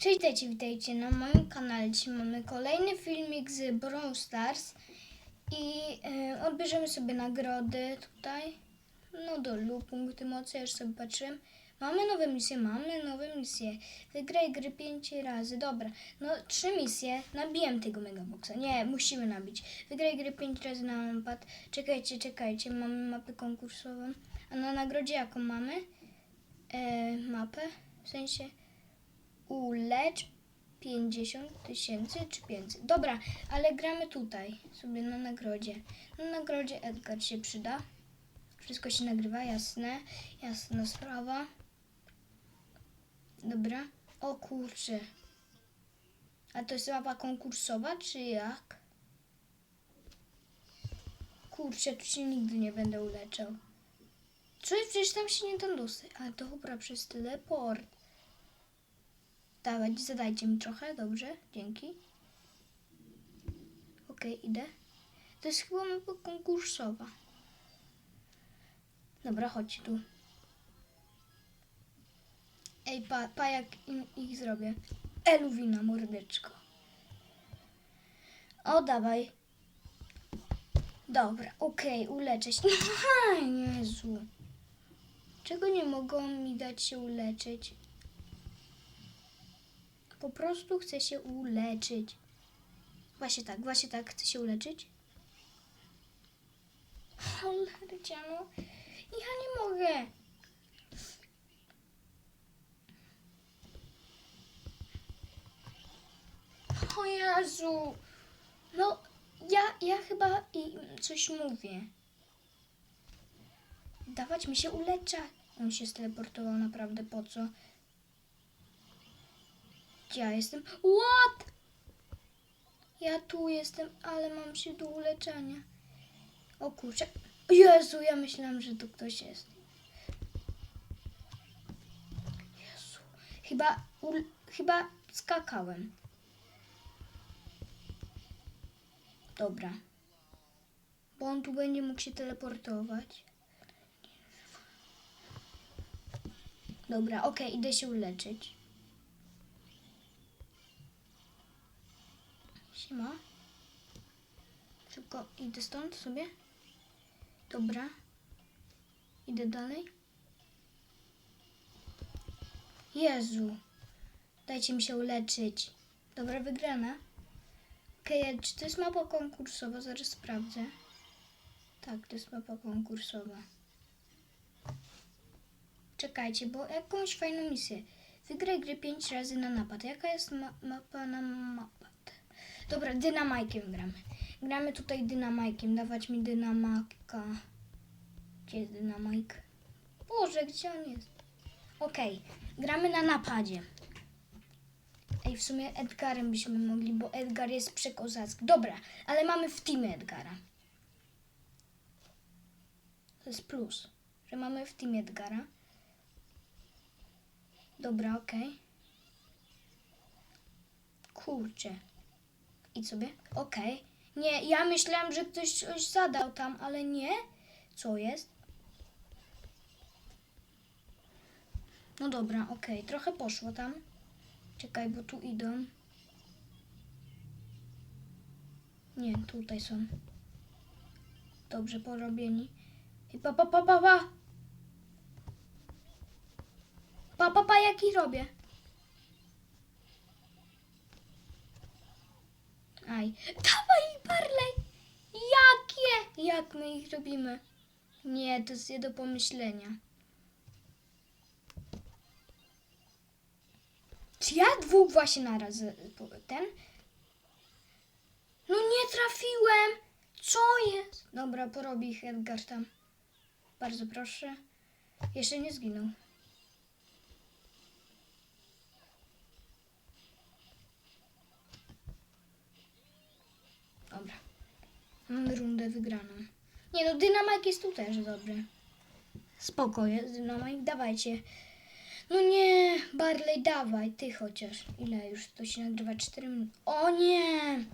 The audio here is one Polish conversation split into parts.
Cześć, witajcie, witajcie na moim kanale. Dzisiaj mamy kolejny filmik z Brawl Stars i e, odbierzemy sobie nagrody tutaj. No do lub punkty mocy, już sobie patrzyłem. Mamy nowe misje, mamy nowe misje. Wygraj gry 5 razy. Dobra, no trzy misje. Nabiłem tego megaboxa. Nie, musimy nabić. Wygraj gry 5 razy na napad. Czekajcie, czekajcie, mamy mapę konkursową. A na nagrodzie jaką mamy? E, mapę? W sensie ulecz 50 tysięcy czy 500. Dobra, ale gramy tutaj sobie na nagrodzie. Na nagrodzie Edgar się przyda. Wszystko się nagrywa, jasne. Jasna sprawa. Dobra. O kurczę. A to jest mapa konkursowa, czy jak? Kurczę, tu się nigdy nie będę uleczał. Co jest? Przecież tam się nie da dostać. To chyba przez teleport. Dawać, zadajcie mi trochę, dobrze, dzięki. Okej, idę. To jest chyba mapa konkursowa. Dobra, chodź tu. Ej, pa, pa jak ich zrobię. Eluwina, mordeczko. O, dawaj. Dobra, okej, uleczę się. Jezu. Czego nie mogą mi dać się uleczyć? Po prostu chcę się uleczyć. Właśnie tak, właśnie tak, chcę się uleczyć. Cholerciano, ja nie mogę. O Jezu. No, ja, ja chyba coś mówię. Dawać mi się ulecza. On się steleportował naprawdę po co? Gdzie ja jestem? What? Ja tu jestem, ale mam się do uleczenia. O kurczę. Jezu, ja myślałam, że tu ktoś jest. Jezu. Chyba, ul, chyba skakałem. Dobra. Bo on tu będzie mógł się teleportować. Dobra, okej, idę się uleczyć. Siema. Szybko idę stąd sobie. Dobra. Idę dalej. Jezu. Dajcie mi się uleczyć. Dobra, wygrana. Okej, czy to jest mapa konkursowa? Zaraz sprawdzę. Tak, to jest mapa konkursowa. Czekajcie, bo jakąś fajną misję. Wygraj gry 5 razy na napad. Jaka jest ma mapa na napad? Dobra, dynamajkiem gramy. Gramy tutaj dynamajkiem. Dawać mi dynamajka. Gdzie jest dynamajk? Boże, gdzie on jest? Okej, gramy na napadzie. Ej, w sumie Edgarem byśmy mogli, bo Edgar jest przekozacki. Dobra, ale mamy w teamie Edgara. To jest plus, że mamy w teamie Edgara. Dobra, okej. Kurczę. Idź sobie. Okej. Nie, ja myślałam, że ktoś coś zadał tam, ale nie. Co jest? No dobra, okej. Trochę poszło tam. Czekaj, bo tu idą. Nie, tutaj są. Dobrze porobieni. I pa, pa, pa, pa, pa. Pa, pa, pa, jaki robię? Aj. Dawaj, Barley! Jakie? Jak my ich robimy? Nie, to jest nie do pomyślenia. Czy ja dwóch właśnie naraz y, ten? No nie trafiłem! Co jest? Dobra, porobi ich Edgar tam. Bardzo proszę. Jeszcze nie zginął. Dobra. Mamy rundę wygraną. Nie no, dynamik jest tu też dobry. Spoko jest dynamik, dawajcie. No nie, Barley, dawaj, ty chociaż. Ile już to się nagrywa? 4 minuty. O nie!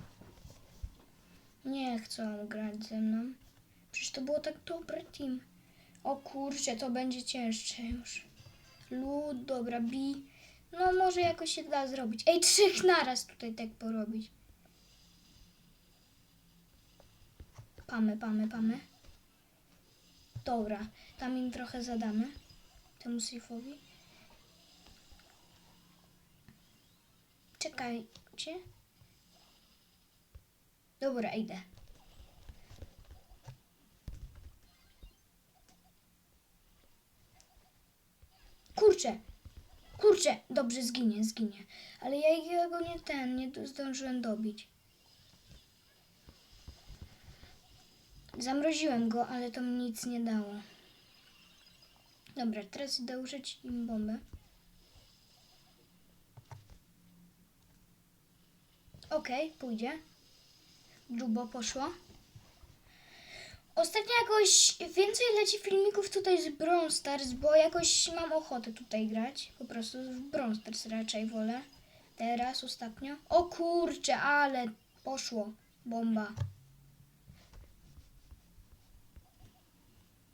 Nie chcą grać ze mną. Przecież to było tak dobre team. O kurczę, to będzie cięższe już. Lud, dobra, bi. No może jakoś się da zrobić. Ej, trzech naraz tutaj tak porobić. Pamy, pamy, pamy. Dobra, tam im trochę zadamy. Temu Slifowi. Czekajcie. Dobra, idę. Kurczę, kurczę, dobrze, zginie, zginie. Ale ja jego nie ten, nie zdążyłem dobić. Zamroziłem go, ale to mi nic nie dało. Dobra, teraz idę użyć im bombę. Okej, pójdzie. Grubo poszło. Ostatnio jakoś więcej leci filmików tutaj z Brawl Stars, bo jakoś mam ochotę tutaj grać. Po prostu w Brawl Stars raczej wolę. Teraz ostatnio. O kurczę, ale poszło. Bomba.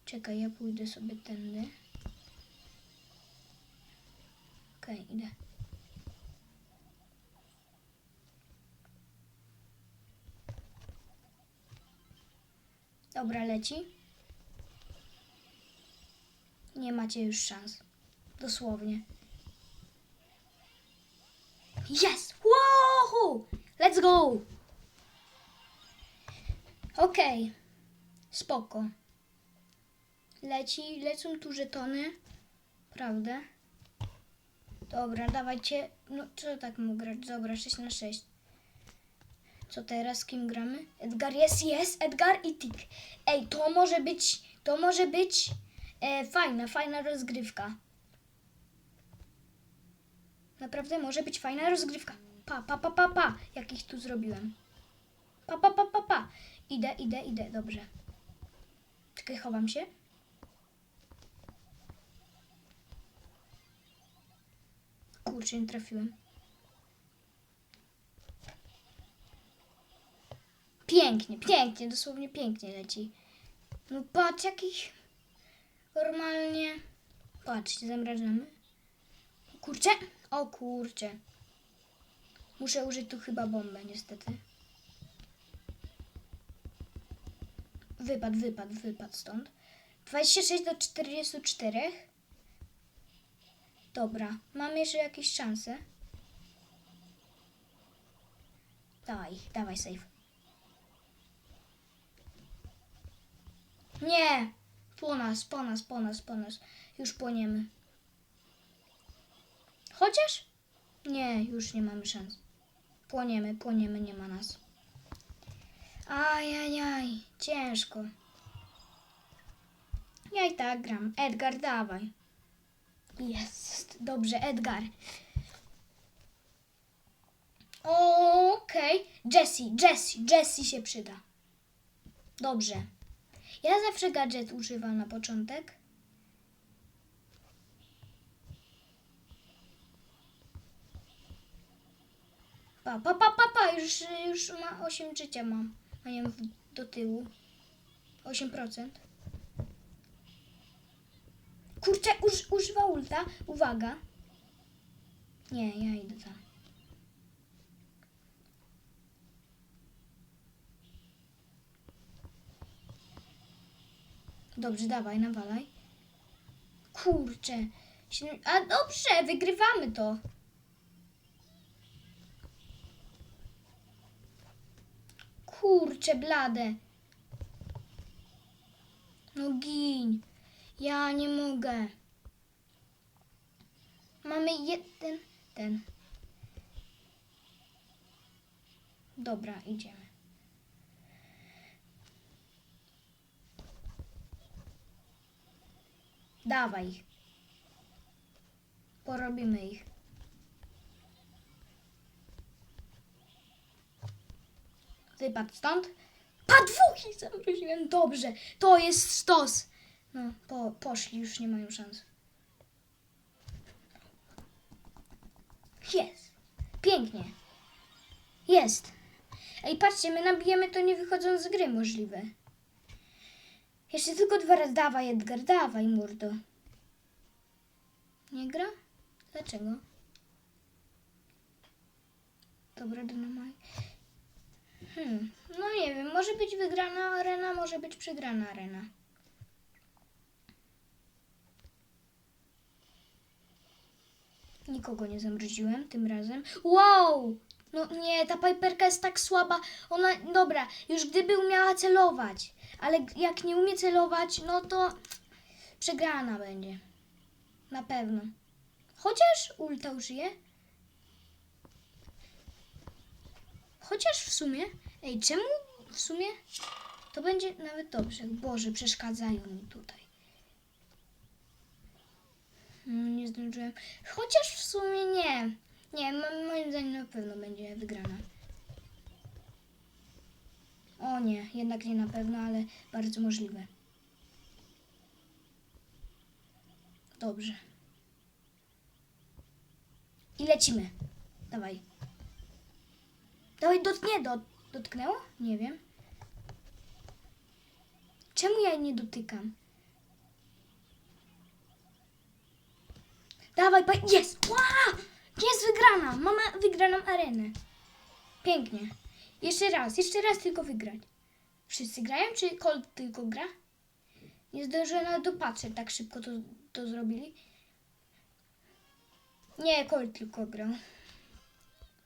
Czekaj, ja pójdę sobie tędy. Okej, idę. Dobra, leci. Nie macie już szans. Dosłownie. Yes! Woohoo! Let's go! Okej. Spoko. Leci, lecą tu żetony. Prawda? Dobra, dawajcie. No, co tak mógł grać? Dobra, 6 na 6. Co teraz? Kim gramy? Edgar jest, jest, Edgar i Tik. Ej, to może być, to może być e, fajna, fajna rozgrywka. Naprawdę może być fajna rozgrywka. Pa, pa, pa, pa, pa, jak ich tu zrobiłem. Pa, pa, pa, pa, pa. Idę, idę, idę, dobrze. Czekaj, chowam się. Kurczę, nie trafiłem. Pięknie, pięknie, dosłownie pięknie leci. No patrz, jakich normalnie. Patrzcie, zamrażamy. Kurczę, o kurczę. Muszę użyć tu chyba bombę, niestety. Wypad, wypad, wypad stąd. 26 do 44. Dobra, mam jeszcze jakieś szanse. Dawaj, dawaj, save. Nie! Po nas, po nas, po nas, po nas. Już płoniemy. Chociaż? Nie, już nie mamy szans. Płoniemy, płoniemy, nie ma nas. Ajajaj, ciężko. Ja i tak gram. Edgar, dawaj. Jest, dobrze, Edgar. Okej, Jessie, Jessie, Jessie się przyda. Dobrze. Ja zawsze gadżet używam na początek. Pa, pa, pa, pa, pa. Już, już ma 8 życia mam. A nie do tyłu. 8%. Kurczę, uż, używa ulta. Uwaga. Nie, ja idę tam. Dobrze, dawaj, nawalaj. Kurczę. A dobrze, wygrywamy to. Kurczę, blade. No gin. Ja nie mogę. Mamy jeden ten. Dobra, idziemy. Dawaj. Porobimy ich. Wypadł stąd. Pa dwóch ich zamroziłem. Dobrze. To jest stos. No, po, poszli, już nie mają szans. Jest. Pięknie. Jest. Ej, patrzcie, my nabijemy to nie wychodząc z gry możliwe. Jeszcze tylko dwa razy. Dawaj, Edgar, dawaj, mordo. Nie gra? Dlaczego? Dobra, dynamite. Hmm, no nie wiem, może być wygrana arena, może być przegrana arena. Nikogo nie zamroziłem tym razem. Wow! No nie, ta Piperka jest tak słaba. Ona, dobra, już gdyby umiała celować, ale jak nie umie celować, no to przegrana będzie. Na pewno. Chociaż ulta użyje. Chociaż w sumie. Ej, czemu w sumie? To będzie nawet dobrze. Boże, przeszkadzają mi tutaj. No, nie zdążyłem. Chociaż w sumie nie. Nie, mo- moim zdaniem na pewno będzie wygrana. O nie, jednak nie na pewno, ale bardzo możliwe. Dobrze. I lecimy. Dawaj. Dawaj, dotknie, dot, dotknęło? Nie wiem. Czemu ja nie dotykam? Dawaj, pa- jest! Wow! Jest wygrana! Mama wygraną arenę. Pięknie. Jeszcze raz, jeszcze raz tylko wygrać. Wszyscy grają, czy Colt tylko gra? Nie zdążyłem nawet dopatrzeć, tak szybko to, to zrobili. Nie, Colt tylko grał.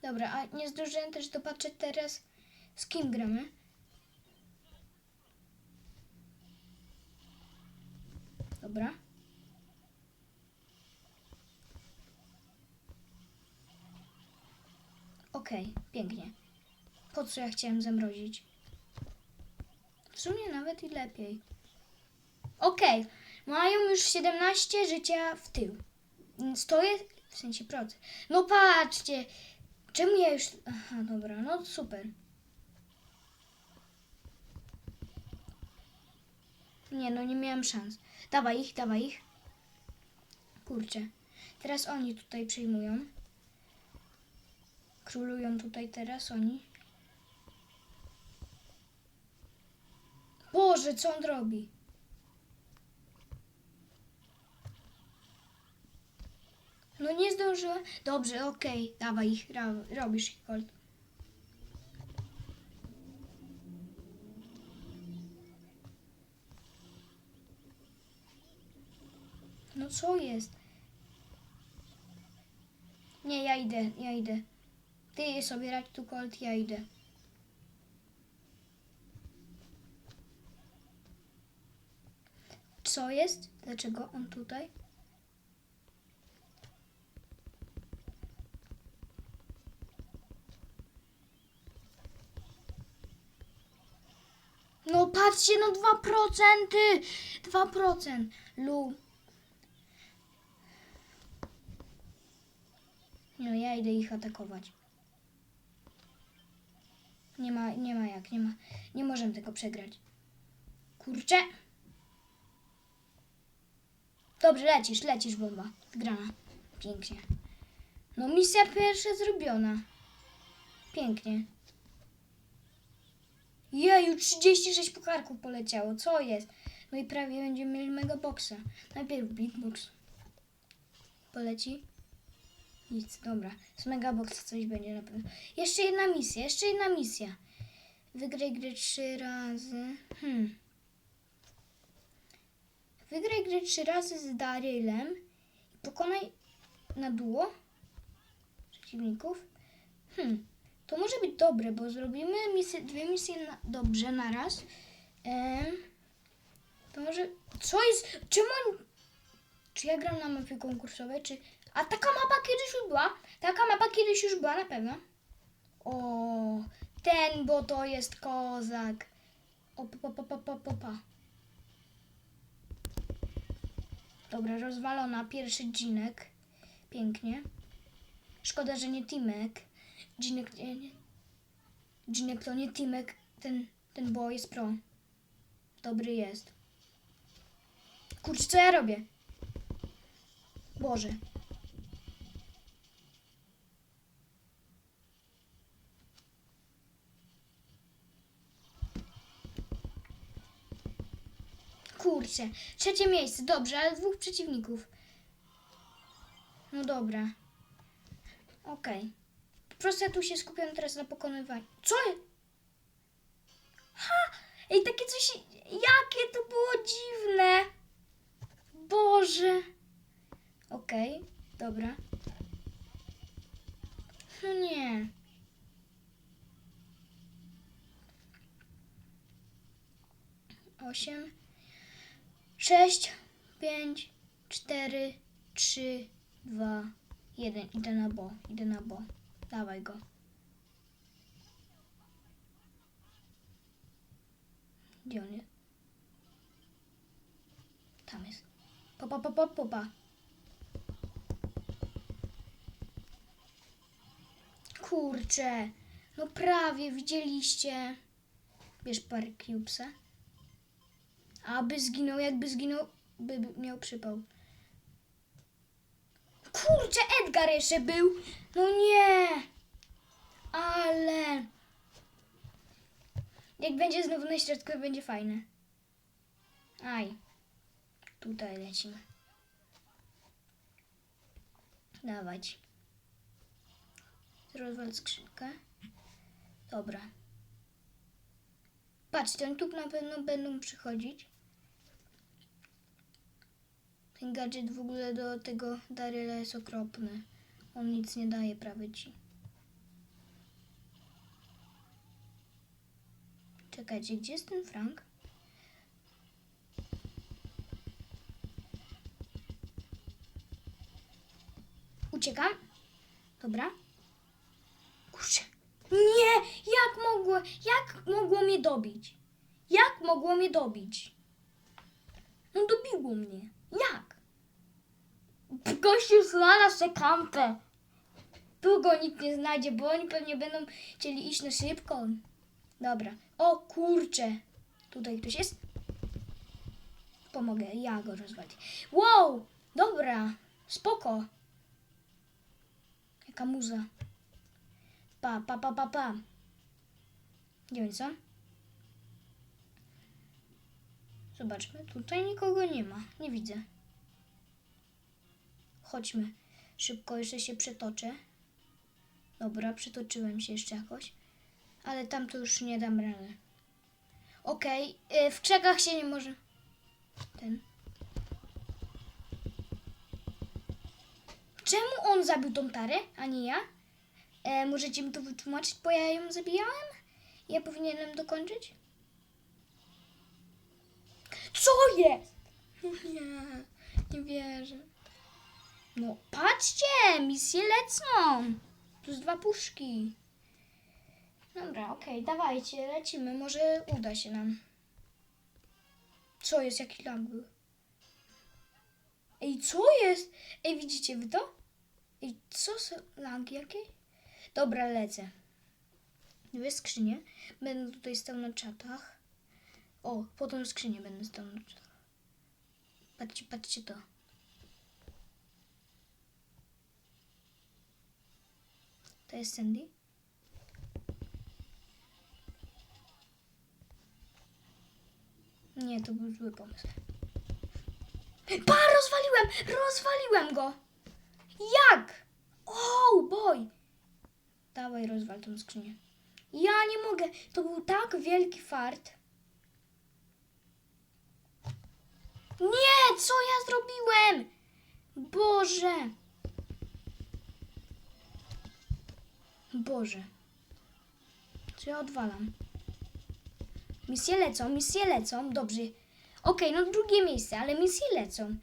Dobra, a nie zdążyłem też dopatrzeć teraz, z kim gramy. Dobra. Okej, pięknie. Po co ja chciałem zamrozić? W sumie nawet i lepiej. Okej, mają już 17 życia w tył. Więc to jest w sensie procent. No patrzcie, czemu ja już... Aha, dobra, no super. Nie, no nie miałem szans. Dawaj ich, dawaj ich. Kurczę. Teraz oni tutaj przyjmują. Królują tutaj teraz oni. Boże, co on robi? No nie zdążyłem. Dobrze, okej, dawaj ich, ro, robisz ich, Colt. No co jest? Nie, ja idę, ja idę. Ty sobie radź tu, Colt, ja idę. Co jest? Dlaczego on tutaj? No patrzcie, no 2%! 2%! Lu. No ja idę ich atakować. Nie ma, nie ma jak, nie ma. Nie możemy tego przegrać. Kurczę. Dobrze, lecisz, lecisz bomba. Grana. Pięknie. No misja pierwsza zrobiona. Pięknie. Jeju, 36 pukarków poleciało. Co jest? No i prawie będziemy mieli mega boxa. Najpierw big box. Poleci. Nic, dobra. Z mega boxa coś będzie na pewno. Jeszcze jedna misja, jeszcze jedna misja. Wygraj grę trzy razy. Hmm. Wygraj grę trzy razy z Darylem i pokonaj na duo przeciwników. Hmm. To może być dobre, bo zrobimy misję, dwie misje na, dobrze naraz. Em, to może. Co jest? Czemu. on- Czy ja gram na mapie konkursowej, czy. A taka mapa kiedyś już była? Taka mapa kiedyś już była na pewno. O, ten, bo to jest kozak. O, pa, pa, pa, pa, pa, pa. Dobra, rozwalona. Pierwszy dżinek. Pięknie. Szkoda, że nie Timek. Dżinek nie, nie. Dżinek to nie Timek. Ten, ten bo jest pro. Dobry jest. Kurczę, co ja robię? Boże. Kurczę. Trzecie miejsce, dobrze, ale dwóch przeciwników. No dobra. Okej. Po prostu ja tu się skupiam teraz na pokonywaniu. Co? Ha! Ej, takie coś... Jakie to było dziwne! Boże! Okej, dobra. No nie. Osiem, sześć, pięć, cztery, trzy, dwa, jeden. Idę na bo, idę na bo. Dawaj go. Gdzie on jest? Tam jest. Popa, popa, popa. Kurczę. No prawie, widzieliście. Bierz parę cubesa. Aby zginął, jakby zginął, by miał przypał. Kurczę, Edgar jeszcze był. No nie. Ale. Jak będzie znowu na środku, będzie fajne. Aj. Tutaj lecimy. Dawać. Rozwal skrzynkę. Dobra. Patrzcie, oni tu na pewno będą przychodzić. Ten gadżet w ogóle do tego Daryla jest okropny. On nic nie daje prawie ci. Czekajcie, gdzie jest ten Frank? Uciekam. Dobra. Kurczę. Nie! Jak mogło, jak mogło mnie dobić? Jak mogło mnie dobić? No dobiło mnie. Jak? Gościu znalazł tę kampę. Tu go nikt nie znajdzie, bo oni pewnie będą chcieli iść na szybko. Dobra. O kurczę. Tutaj ktoś jest? Pomogę, ja go rozwalić. Wow! Dobra. Spoko. Jaka muza. Pa, pa, pa, pa, pa. Gdzie oni są? Zobaczmy. Tutaj nikogo nie ma. Nie widzę. Chodźmy. Szybko jeszcze się przetoczę. Dobra, przetoczyłem się jeszcze jakoś. Ale tam to już nie dam rady. Okej, y, w krzakach się nie może... Ten. Czemu on zabił tą tarę, a nie ja? E, możecie mi to wytłumaczyć, bo ja ją zabijałem? Ja powinienem dokończyć? Co jest? Nie, nie wierzę. No patrzcie, misje lecą. Plus dwa puszki. Dobra, okej, dawajcie, lecimy. Może uda się nam. Co jest? Jaki lag był? Ej, co jest? Ej, widzicie wy to? Ej, co są lagi jakie? Dobra, lecę. Dwie skrzynie. Będę tutaj stał na czatach. O, po tą skrzynię będę stał na czatach. Patrzcie, patrzcie to. To jest Sandy. Nie, to był zły pomysł. Pa, rozwaliłem! Rozwaliłem go! Jak? Oh, boy! Dawaj, rozwal tą skrzynię. Ja nie mogę. To był tak wielki fart. Nie, co ja zrobiłem? Boże. Boże. Co ja odwalam? Misje lecą, misje lecą. Dobrze. Okej, no drugie miejsce, ale misje lecą.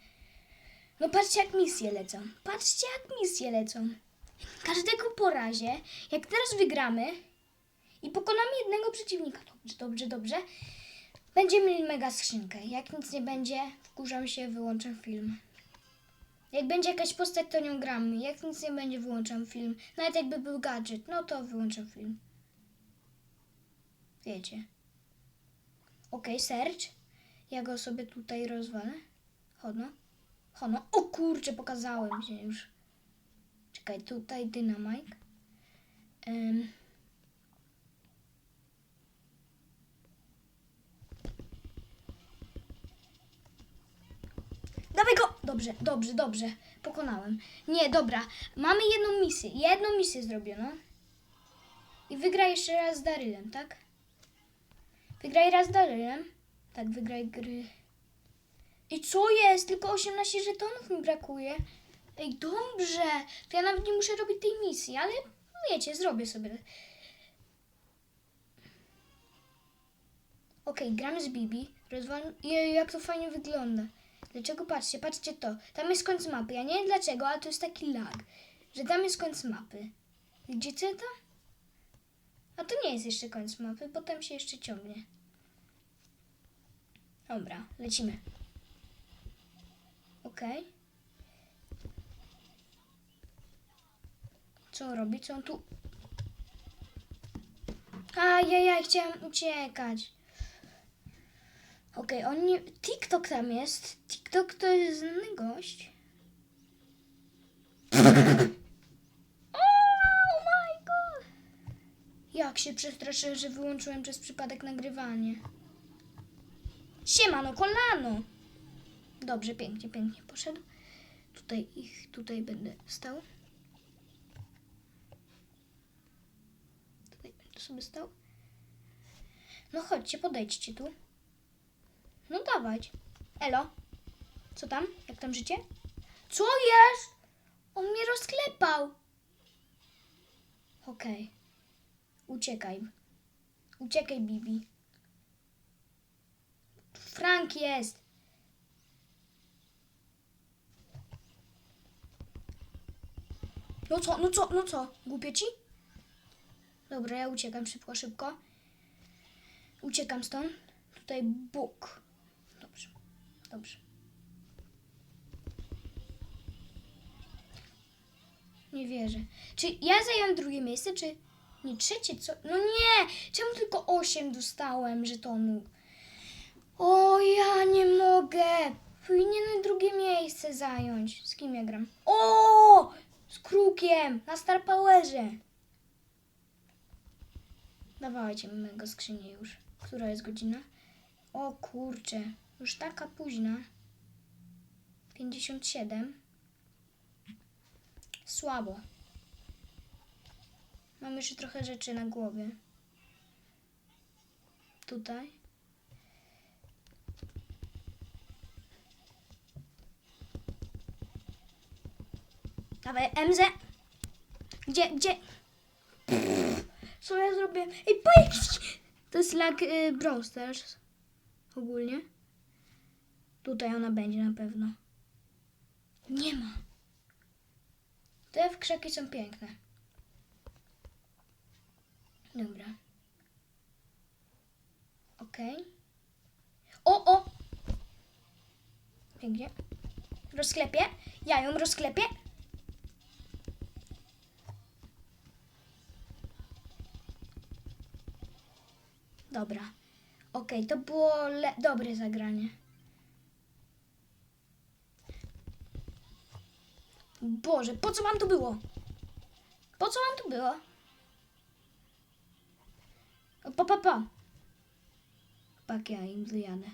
No patrzcie jak misje lecą. Patrzcie jak misje lecą. Każdego po razie, jak teraz wygramy i pokonamy jednego przeciwnika, dobrze, dobrze, dobrze, będziemy mieli mega skrzynkę. Jak nic nie będzie, wkurzam się, wyłączam film. Jak będzie jakaś postać, to nią gramy. Jak nic nie będzie, wyłączam film. Nawet jakby był gadżet, no to wyłączam film. Wiecie. Okej, search. Ja go sobie tutaj rozwalę. Hono. Hono. O kurczę, pokazałem się już. Czekaj, tutaj dynamite. Ym. Dawaj go! Dobrze, dobrze, dobrze. Pokonałem. Nie, dobra. Mamy jedną misję. Jedną misję zrobioną. I wygraj jeszcze raz z Darylem, tak? Wygraj raz z Darylem. Tak, wygraj gry. I co jest? Tylko 18 żetonów mi brakuje. Ej, dobrze. To ja nawet nie muszę robić tej misji, ale wiecie, zrobię sobie. Okej, gramy z Bibi. Rozwal... Jej, jak to fajnie wygląda. Dlaczego? Patrzcie, patrzcie to. Tam jest koniec mapy. Ja nie wiem dlaczego, ale to jest taki lag, że tam jest koniec mapy. Widzicie to? A to nie jest jeszcze koniec mapy, bo tam się jeszcze ciągnie. Dobra, lecimy. Okej. Co on robi? Co on tu... Ajajaj, chciałam uciekać. Okej, on nie... TikTok tam jest. TikTok to jest znany gość. Oh my god! Jak się przestraszyłem, że wyłączyłem przez przypadek nagrywanie. Siemano, kolano! Dobrze, pięknie, pięknie poszedł. Tutaj ich, tutaj będę stał. Tutaj będę sobie stał. No chodźcie, podejdźcie tu. No dawać. Elo. Co tam? Jak tam życie? Co jest? On mnie rozklepał. Okej. Uciekaj. Uciekaj, Bibi. Frank jest. No co, no co, no co? Głupie ci? Dobra, ja uciekam szybko, szybko. Uciekam stąd. Tutaj Bóg. Dobrze. Nie wierzę. Czy ja zająłem drugie miejsce, czy nie trzecie? Co? No nie! Czemu tylko osiem dostałem żetonów? O, ja nie mogę! Powinienem drugie miejsce zająć. Z kim ja gram? O! Z Krukiem! Na Star Powerze! Dawajcie mego skrzynię już. Która jest godzina? O kurczę, już taka późna. 57. Słabo. Mam jeszcze trochę rzeczy na głowie. Tutaj. Dawaj, MZ. Gdzie, gdzie? Co ja zrobiłem? Ej, patrz! To jest lag y, Brawl Stars. Ogólnie. Tutaj ona będzie na pewno. Nie ma. Te krzaki są piękne. Dobra. Okej. O, o! Pięknie. Rozklepię. Ja ją rozklepię. Dobra. Okej, to było dobre zagranie. Boże, po co wam to było? Po co wam to było? O, Pa, pa, pa. Ja im wyjadę.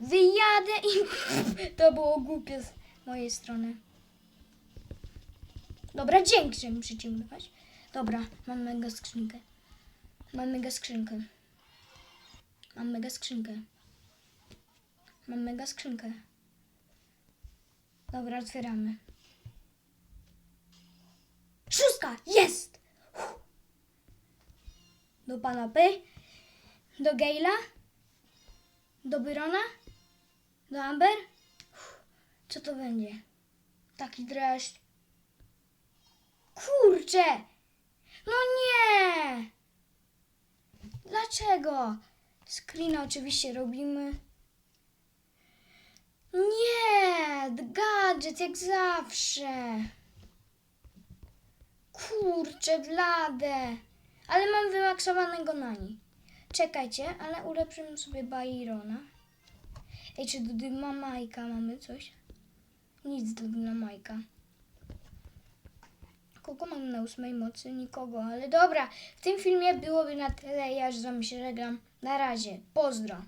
Wyjadę im. To było głupie z mojej strony. Dobra, dzięki, że mi przyciągnąłeś. Dobra, mam mega skrzynkę. Mam mega skrzynkę. Mam mega skrzynkę. Mam mega skrzynkę. Dobra, otwieramy. Szóstka! Jest! Uff. Do pana P. Do Gale'a. Do Byrona. Do Amber. Co to będzie? Taki dreszcz. Kurczę! No nie! Dlaczego? Screena oczywiście robimy. Nie! Gadżet jak zawsze. Kurczę, blade. Ale mam wymaksowanego nani. Czekajcie, ale ulepszymy sobie Byrona. Ej, czy do Dynamajka mamy coś? Nic do Dynamajka. Kogo mam na ósmej mocy? Nikogo, ale dobra. W tym filmie byłoby na tyle. Ja już z wami się żegnam. Na razie. Pozdro.